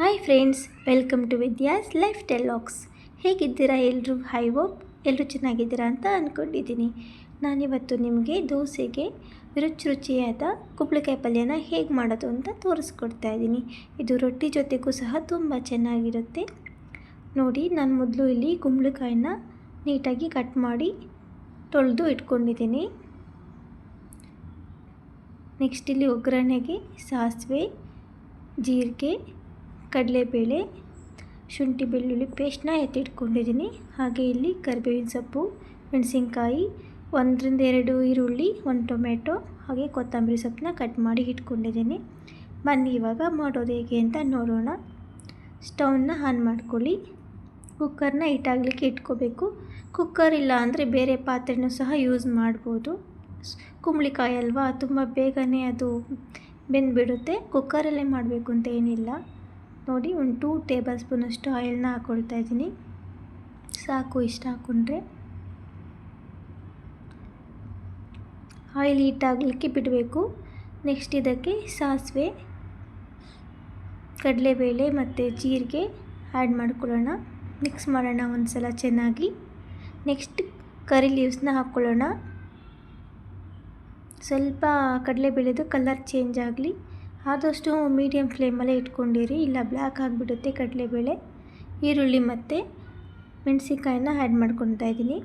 Hi friends welcome to Vidya's life style ಹೇಗಿದ್ದೀರಾ ಎಲ್ಲರೂ high hope ಎಲ್ಲರೂ ಚೆನ್ನಾಗಿದ್ದೀರಾ ಅಂತ ಅಂದ್ಕೊಂಡಿದ್ದೀನಿ ನಾನಿವತ್ತು ನಿಮಗೆ ದೋಸೆಗೆ ರುಚಿ ರುಚಿಯಾದ ಕುಂಬಳಕಾಯಿ ಪಲ್ಯನ ಹೇಗೆ ಮಾಡೋದು ಅಂತ ತೋರಿಸ್ಕೊಡ್ತಾ ಇದ್ದೀನಿ. ಇದು ರೊಟ್ಟಿ ಜೊತೆಗೂ ಸಹ ತುಂಬ ಚೆನ್ನಾಗಿರುತ್ತೆ. ನೋಡಿ, ನಾನು ಮೊದಲು ಇಲ್ಲಿ ಕುಂಬಳಕಾಯಿನ ನೀಟಾಗಿ ಕಟ್ ಮಾಡಿ ತೊಳೆದು ಇಟ್ಕೊಂಡಿದ್ದೀನಿ. ನೆಕ್ಸ್ಟ್ ಇಲ್ಲಿ ಒಗ್ಗರಣೆಗೆ ಸಾಸಿವೆ, ಜೀರಿಗೆ ಕಡಲೆಬೇಳೆ, ಶುಂಠಿ ಬೆಳ್ಳುಳ್ಳಿ ಪೇಸ್ಟ್ನ ಎತ್ತಿಟ್ಕೊಂಡಿದ್ದೀನಿ. ಹಾಗೆ ಇಲ್ಲಿ ಕರಿಬೇವಿನ ಸೊಪ್ಪು, ಮೆಣಸಿನ್ಕಾಯಿ, ಒಂದರಿಂದ ಎರಡು ಈರುಳ್ಳಿ, ಒಂದು ಟೊಮೆಟೊ, ಹಾಗೆ ಕೊತ್ತಂಬರಿ ಸೊಪ್ಪನ್ನ ಕಟ್ ಮಾಡಿ ಇಟ್ಕೊಂಡಿದ್ದೀನಿ. ಬನ್ನಿ, ಇವಾಗ ಮಾಡೋದು ಹೇಗೆ ಅಂತ ನೋಡೋಣ. ಸ್ಟವ್ನ ಆನ್ ಮಾಡ್ಕೊಳ್ಳಿ. ಕುಕ್ಕರ್ನ ಇಟ್ಟಾಗಲಿಕ್ಕೆ ಇಟ್ಕೋಬೇಕು. ಕುಕ್ಕರ್ ಇಲ್ಲ ಅಂದರೆ ಬೇರೆ ಪಾತ್ರೆನೂ ಸಹ ಯೂಸ್ ಮಾಡ್ಬೋದು. ಕುಂಬಳಿಕಾಯಿ ಅಲ್ವಾ, ತುಂಬ ಬೇಗನೆ ಅದು ಬೆಂದುಬಿಡುತ್ತೆ. ಕುಕ್ಕರಲ್ಲೇ ಮಾಡಬೇಕು ಅಂತ ಏನಿಲ್ಲ. ನೋಡಿ, ಒಂದು ಟೂ ಟೇಬಲ್ ಸ್ಪೂನಷ್ಟು ಆಯಿಲ್ನ ಹಾಕ್ಕೊಳ್ತಾ ಇದ್ದೀನಿ. ಸಾಕು ಇಷ್ಟ ಹಾಕ್ಕೊಂಡ್ರೆ ಆಯಿಲ್ ಹೀಟ್ ಬಿಡಬೇಕು. ನೆಕ್ಸ್ಟ್ ಇದಕ್ಕೆ ಸಾಸಿವೆ, ಕಡಲೆಬೇಳೆ ಮತ್ತು ಜೀರಿಗೆ ಆ್ಯಡ್ ಮಾಡ್ಕೊಳ್ಳೋಣ. ಮಿಕ್ಸ್ ಮಾಡೋಣ ಒಂದು ಸಲ ಚೆನ್ನಾಗಿ ನೆಕ್ಸ್ಟ್ ಕರಿ ಲೀವ್ಸ್ನ ಹಾಕ್ಕೊಳ್ಳೋಣ ಸ್ವಲ್ಪ ಕಡಲೆಬೇಳೆದು ಕಲರ್ ಚೇಂಜ್ ಆಗಲಿ. ಆದಷ್ಟು ಮೀಡಿಯಮ್ ಫ್ಲೇಮಲ್ಲೇ ಇಟ್ಕೊಂಡಿರಿ, ಇಲ್ಲ ಬ್ಲ್ಯಾಕ್ ಆಗಿಬಿಡುತ್ತೆ ಕಡಲೆಬೇಳೆ, ಈರುಳ್ಳಿ ಮತ್ತು ಮೆಣಸಿನ್ಕಾಯನ್ನ ಆ್ಯಡ್ ಮಾಡ್ಕೊತಾ ಇದ್ದೀನಿ.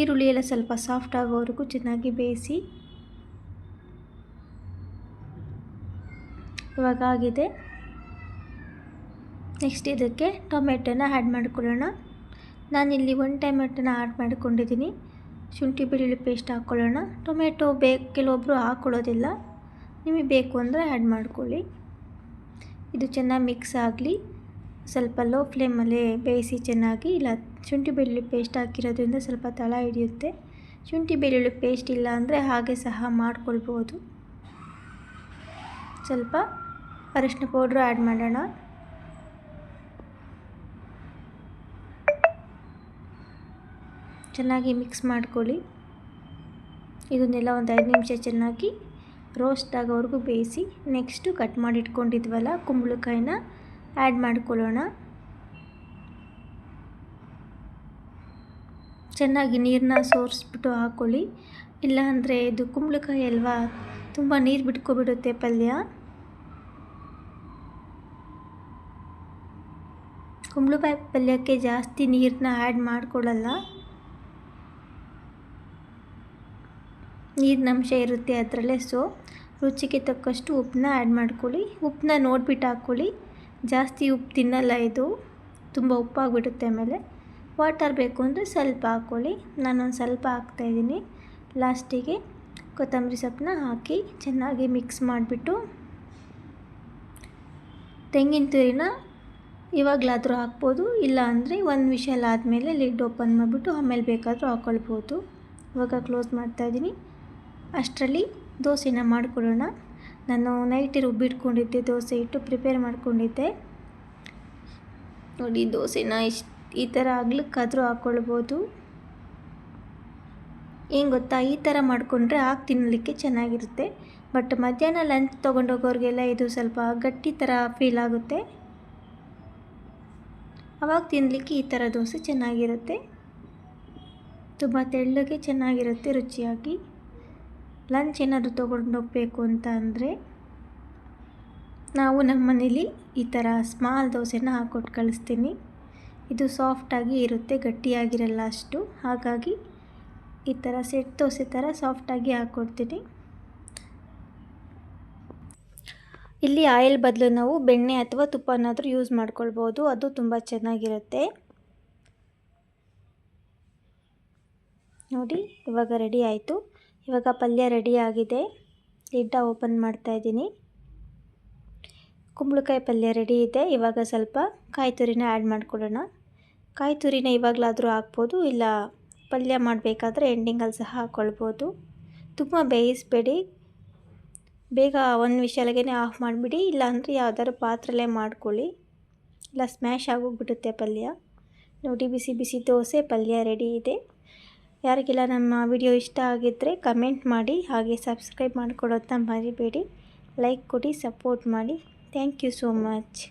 ಈರುಳ್ಳಿ ಎಲ್ಲ ಸ್ವಲ್ಪ ಸಾಫ್ಟ್ ಆಗೋವರೆಗೂ ಚೆನ್ನಾಗಿ ಬೇಯಿಸಿ. ಇವಾಗ ಆಗಿದೆ. ನೆಕ್ಸ್ಟ್ ಇದಕ್ಕೆ ಟೊಮೆಟೊನ ಆ್ಯಡ್ ಮಾಡ್ಕೊಳ್ಳೋಣ. ನಾನಿಲ್ಲಿ ಒಂದು ಟೊಮೆಟೊನ ಆ್ಯಡ್ ಮಾಡ್ಕೊಂಡಿದ್ದೀನಿ. ಶುಂಠಿ ಬೆಳ್ಳುಳ್ಳಿ ಪೇಸ್ಟ್ ಹಾಕ್ಕೊಳ್ಳೋಣ ಟೊಮೆಟೊ ಬೇಕು ಕೆಲವೊಬ್ಬರು ಹಾಕ್ಕೊಳ್ಳೋದಿಲ್ಲ ನಿಮಗೆ ಬೇಕು ಅಂದರೆ ಆ್ಯಡ್ ಮಾಡ್ಕೊಳ್ಳಿ. ಇದು ಚೆನ್ನಾಗಿ ಮಿಕ್ಸ್ ಆಗಲಿ. ಸ್ವಲ್ಪ ಲೋ ಫ್ಲೇಮಲ್ಲೇ ಬೇಯಿಸಿ ಚೆನ್ನಾಗಿ, ಇಲ್ಲ ಶುಂಠಿ ಬೆಳ್ಳುಳ್ಳಿ ಪೇಸ್ಟ್ ಹಾಕಿರೋದ್ರಿಂದ ಸ್ವಲ್ಪ ತಳ ಹಿಡಿಯುತ್ತೆ. ಶುಂಠಿ ಬೆಳ್ಳುಳ್ಳಿ ಪೇಸ್ಟ್ ಇಲ್ಲ ಅಂದರೆ ಹಾಗೆ ಸಹ ಮಾಡ್ಕೊಳ್ಬೋದು. ಸ್ವಲ್ಪ ಅರಿಶಿನ ಪೌಡ್ರು ಆ್ಯಡ್ ಮಾಡೋಣ. ಚೆನ್ನಾಗಿ ಮಿಕ್ಸ್ ಮಾಡ್ಕೊಳ್ಳಿ. ಇದನ್ನೆಲ್ಲ ಒಂದು ಐದು ನಿಮಿಷ ಚೆನ್ನಾಗಿ ರೋಸ್ಟ್ ಆಗೋವರೆಗೂ ಬೇಯಿಸಿ ನೆಕ್ಸ್ಟು ಕಟ್ ಮಾಡಿ ಇಟ್ಕೊಂಡಿದ್ವಲ್ಲ ಕುಂಬಳಕಾಯಿನ ಆ್ಯಡ್ ಮಾಡ್ಕೊಳ್ಳೋಣ. ಚೆನ್ನಾಗಿ ನೀರನ್ನ ಸೋರಿಸ್ಬಿಟ್ಟು ಹಾಕ್ಕೊಳ್ಳಿ. ಇಲ್ಲಾಂದರೆ ಇದು ಕುಂಬಳಕಾಯಿ ಅಲ್ವಾ? ತುಂಬ ನೀರು ಬಿಟ್ಕೊಬಿಡುತ್ತೆ ಪಲ್ಯ. ಕುಂಬಳಕಾಯಿ ಪಲ್ಯಕ್ಕೆ ಜಾಸ್ತಿ ನೀರನ್ನ ಆ್ಯಡ್ ಮಾಡ್ಕೊಳ್ಳಲ್ಲ ನೀರಿನಂಶ ಇರುತ್ತೆ ಅದರಲ್ಲೇ. ಸೊ ರುಚಿಗೆ ತಕ್ಕಷ್ಟು ಉಪ್ಪನ್ನ ಆ್ಯಡ್ ಮಾಡ್ಕೊಳ್ಳಿ. ಉಪ್ಪನ್ನ ನೋಡ್ಬಿಟ್ಟು ಹಾಕ್ಕೊಳ್ಳಿ ಜಾಸ್ತಿ ಉಪ್ಪು ತಿನ್ನಲ್ಲ ಇದು. ತುಂಬ ಉಪ್ಪಾಗಿಬಿಡುತ್ತೆ ಆಮೇಲೆ. ವಾಟರ್ ಬೇಕು ಅಂದರೆ ಸ್ವಲ್ಪ ಹಾಕ್ಕೊಳ್ಳಿ ನಾನೊಂದು ಸ್ವಲ್ಪ ಹಾಕ್ತಾಯಿದ್ದೀನಿ ಲಾಸ್ಟಿಗೆ ಕೊತ್ತಂಬರಿ ಸೊಪ್ಪನ್ನ ಹಾಕಿ ಚೆನ್ನಾಗಿ ಮಿಕ್ಸ್ ಮಾಡಿಬಿಟ್ಟು ತೆಂಗಿನ ತುರಿನ ಇವಾಗಲಾದರೂ ಹಾಕ್ಬೋದು. ಇಲ್ಲ ಅಂದರೆ ಒಂದು ವಿಷಲ್ ಆದಮೇಲೆ ಲಿಡ್ ಓಪನ್ ಮಾಡಿಬಿಟ್ಟು ಆಮೇಲೆ ಬೇಕಾದರೂ ಹಾಕ್ಕೊಳ್ಬೋದು ಇವಾಗ ಕ್ಲೋಸ್ ಮಾಡ್ತಾಯಿದ್ದೀನಿ ಅಷ್ಟರಲ್ಲಿ ದೋಸೆನ ಮಾಡಿಕೊಡೋಣ ನಾನು ನೈಟ್ ರುಬ್ಬಿಟ್ಕೊಂಡಿದ್ದೆ ದೋಸೆ ಇಟ್ಟು ಪ್ರಿಪೇರ್ ಮಾಡಿಕೊಂಡಿದ್ದೆ. ನೋಡಿ, ದೋಸೆನ ಇಷ್ಟು ಈ ಥರ ಆಗ್ಲಿಕ್ಕಾದರೂ ಹಾಕ್ಕೊಳ್ಬೋದು. ಏನು ಗೊತ್ತಾ, ಈ ಥರ ಮಾಡಿಕೊಂಡ್ರೆ ಹಾಕಿ ತಿನ್ನಲಿಕ್ಕೆ ಚೆನ್ನಾಗಿರುತ್ತೆ. ಬಟ್ ಮಧ್ಯಾಹ್ನ ಲಂಚ್ ತೊಗೊಂಡೋಗೋರಿಗೆಲ್ಲ ಇದು ಸ್ವಲ್ಪ ಗಟ್ಟಿ ಥರ ಫೀಲ್ ಆಗುತ್ತೆ. ಅವಾಗ ತಿನ್ನಲಿಕ್ಕೆ ಈ ಥರ ದೋಸೆ ಚೆನ್ನಾಗಿರುತ್ತೆ. ತುಂಬ ತೆಳ್ಳಗೆ ಚೆನ್ನಾಗಿರುತ್ತೆ ರುಚಿಯಾಗಿ. ಲಂಚ್ ಏನಾದರೂ ತೊಗೊಂಡು ಹೋಗಬೇಕು ಅಂತ ಅಂದರೆ ನಾವು ನಮ್ಮ ಮನೇಲಿ ಈ ಥರ ಸ್ಮಾಲ್ ದೋಸೆನ ಹಾಕ್ಕೊಟ್ಟು ಕಳಿಸ್ತೀನಿ. ಇದು ಸಾಫ್ಟಾಗಿ ಇರುತ್ತೆ, ಗಟ್ಟಿಯಾಗಿರಲ್ಲ ಅಷ್ಟು. ಹಾಗಾಗಿ ಈ ಥರ ಸೆಟ್ ದೋಸೆ ಥರ ಸಾಫ್ಟಾಗಿ ಹಾಕ್ಕೊಡ್ತೀನಿ. ಇಲ್ಲಿ ಆಯಿಲ್ ಬದಲು ನಾವು ಬೆಣ್ಣೆ ಅಥವಾ ತುಪ್ಪನಾದರೂ ಯೂಸ್ ಮಾಡ್ಕೊಳ್ಬೋದು. ಅದು ತುಂಬ ಚೆನ್ನಾಗಿರುತ್ತೆ. ನೋಡಿ, ಇವಾಗ ರೆಡಿ ಆಯಿತು. ಇವಾಗ ಪಲ್ಯ ರೆಡಿ ಆಗಿದೆ. ಲಿಡ್ಡ ಓಪನ್ ಮಾಡ್ತಾಯಿದ್ದೀನಿ ಕುಂಬಳಕಾಯಿ ಪಲ್ಯ ರೆಡಿ ಇದೆ. ಇವಾಗ ಸ್ವಲ್ಪ ಕಾಯಿ ತುರಿನ ಆ್ಯಡ್ ಮಾಡ್ಕೊಳ್ಳೋಣ. ಕಾಯಿ ತುರಿನ ಇವಾಗಲಾದರೂ ಹಾಕ್ಬೋದು, ಇಲ್ಲ ಪಲ್ಯ ಮಾಡಬೇಕಾದ್ರೆ ಎಂಡಿಂಗಲ್ಲಿ ಸಹ ಹಾಕ್ಕೊಳ್ಬೋದು ತುಂಬ ಬೇಯಿಸ್ಬೇಡಿ. ಬೇಗ ಒಂದು ವಿಷಯಲಾಗೇ ಆಫ್ ಮಾಡಿಬಿಡಿ, ಇಲ್ಲಾಂದರೆ ಯಾವ್ದಾದ್ರು ಪಾತ್ರೆಲೇ ಮಾಡ್ಕೊಳ್ಳಿ. ಇಲ್ಲ ಸ್ಮ್ಯಾಶ್ ಆಗೋಗ್ಬಿಡುತ್ತೆ ಪಲ್ಯ. ನೋಡಿ, ಬಿಸಿ ಬಿಸಿ ದೋಸೆ ಪಲ್ಯ ರೆಡಿ ಇದೆ. ಯಾರಿಗೆಲ್ಲ ನಮ್ಮ ವಿಡಿಯೋ ಇಷ್ಟ ಆಗಿದ್ದರೆ ಕಮೆಂಟ್ ಮಾಡಿ, ಹಾಗೆ ಸಬ್ಸ್ಕ್ರೈಬ್ ಮಾಡಿಕೊಡೋದನ್ನ ಮರಿಬೇಡಿ. ಲೈಕ್ ಕೊಡಿ, ಸಪೋರ್ಟ್ ಮಾಡಿ. Thank you so much.